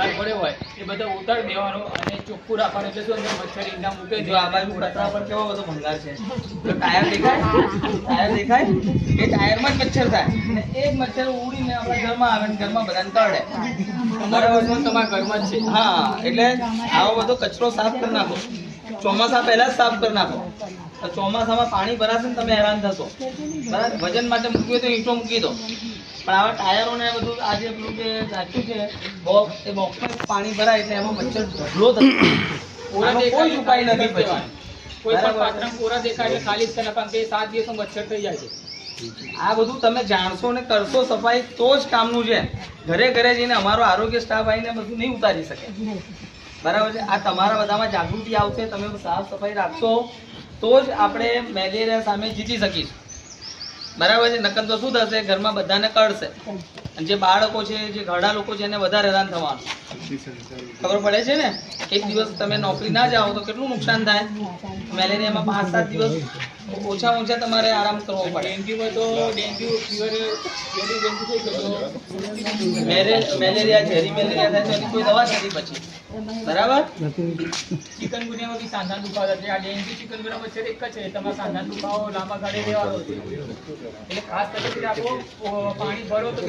ભંગાર પડ્યો હોય, એ બધા ઉતારી દેવાનો અને ચોખ્ખું રાખવાનું. એટલે શું મચ્છર ઈંડા મૂકે, જો આ બાજુ પતરા પર કેવો બધો ભંગાર છે. ટાયર દેખાય? ટાયર દેખાય? એ ટાયરમાં જ મચ્છર થાય. અને એ મચ્છર ઉડીને આપણા ઘરમાં આવે ને ઘરમાં બધાને તળે તમારા વસ્તુ તમારા ઘરમાં જ છે. હા, એટલે આવો બધો કચરો સાફ કરી નાખો. ચોમાસા પહેલા જ સાફ કરી નાખો. ચોમાસામાં પાણી ભરાશે ને તમે હેરાન થશો. બરાબર? વજન માટે મૂક્યું તો ઈંટો મૂકી દો. પણ આવા ટાયરો ને બધું આજે પેલું જે રાખ્યું છે બોક્સ એ બોક્સમાં પાણી ભરાય એટલે એમાં મચ્છર ઢગલો થાય કોઈ ઉપાય નથી પછી. કોઈ પણ. પાત્રમાં પૂરા દેખાય એટલે ખાલી જ ને નાખવાનું કે સાત દિવસમાં મચ્છર થઈ જાય છે. આ બધું તમે જાણશો ને કરશો સફાઈ તો જ કામનું છે. ઘરે ઘરે જઈને અમારો આરોગ્ય સ્ટાફ આવીને બધું નહીં ઉતારી શકે. બરાબર છે? આ તમારા બધામાં જાગૃતિ આવશે તમે સાફ સફાઈ રાખશો તો જ આપણે મેલેરિયા સામે જીતી શકીશું. બરાબર છે? નકર તો શું થશે? ઘરમાં બધાને કળશે. અને જે બાળકો છે, જે ઘરડા લોકો છે, એને વધારે હેરાન થવાનું. ખબર પડે છે ને? એક દિવસ તમે નોકરી ના જાઓ તો કેટલું નુકસાન થાય? મેલેરિયામાં પાંચ સાત દિવસ ઓછામાં ઓછા તમારે આરામ કરવો પડે. ડેન્ગ્યુ તો ડેન્ગ્યુ મેલેરિયા ઝેરી દવા નથી પછી બરાબર? ચિકનગુનિયામાં બી સાંધા દુખાવા છે. આ ડેન્ગ્યુ ચિકનગુનિયા મચ્છર એક જ છે. તમારે સાંધા દુખાવો લાંબા ગાળે એટલે ખાસ તકેદારી રાખો પાણી ભરો તો